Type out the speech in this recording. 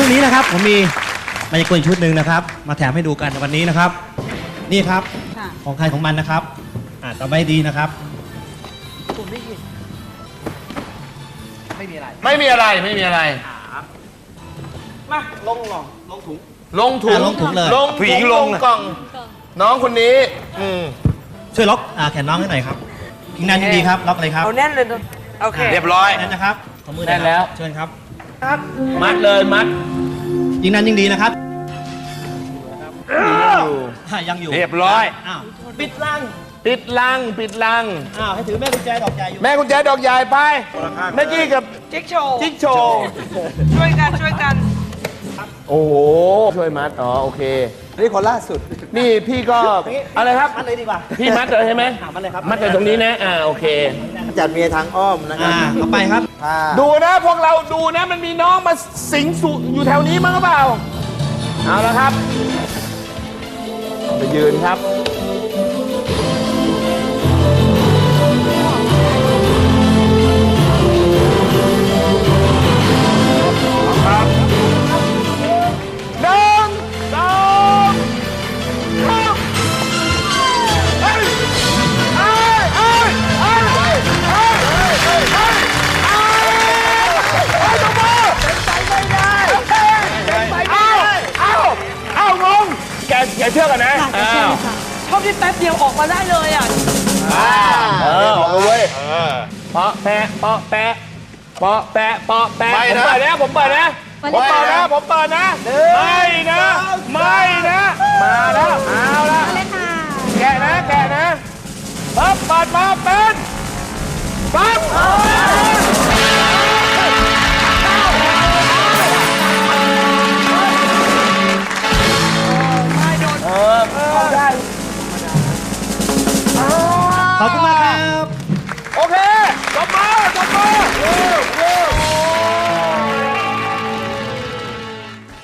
นี้นะครับผมมีมายากลชุดหนึ่งนะครับ มาแถมให้ดูกันวันนี้นะครับ นี่ครับค่ะของใครของมันนะครับอ่าต่อไปดีนะครับไม่มีอะไรไม่มีอะไรมาลงลงลงถุงลงถุงอะลงถุงเลย ลงผู้หญิงลงกล่อง น้องคนนี้อืมช่วยล็อกอ่าแขนน้องให้หน่อยครับพิงนันยินดีครับล็อกเลยครับเอาแน่นเลยนะโอเค เรียบร้อย นั่นนะครับขอมือหน่ได้อยครับแล้วเชิญครับ มัดเลยมัดยิงนันยิงดีนะครับอยู่อ่ายังอยู่เรียบร้อย อ้าวปิดลังปิดลังปิดลัง อ้าวให้ถือแม่กุญแจดอกใหญ่อยู่แม่กุญแจดอกใหญ่ไปแม่กี้กับจิ๊กโชว์จิ๊กโชว์ช่วยกันช่วยกัน โอ้โห ช่วยมัด อ๋อ โอเคนี่คนล่าสุดนี่พี่ก็ อะไรครับ มัดเลยดีกว่า พี่มัดเลยใช่ไหมอ่ามัดเลยครับ มัดเลยตรงนี้นะ อ่า โอเค จัดเมียทางอ้อมนะครัอ่าต่อไปครับถ้าดูนะพวกเราดูนะมันมีน้องมาสิงสู่อยู่แถวนี้มั้งหรือเปล่า เอาละครับไปยืนครับ ชอบที่แป๊บเดียวออกมาได้เลยอะเออเอาเว้ยเปาะแปะเปาะแปะเปาะแปะเปาะแปะไม่ผมนะเปิดนะผมเปิดนะผมเปิดนะผมเปิดนะไม่นะ ไม่นะมาแล้วเอาละแกะนะแกะนะปั๊บเปิดมาเป็นปั๊บ Aku.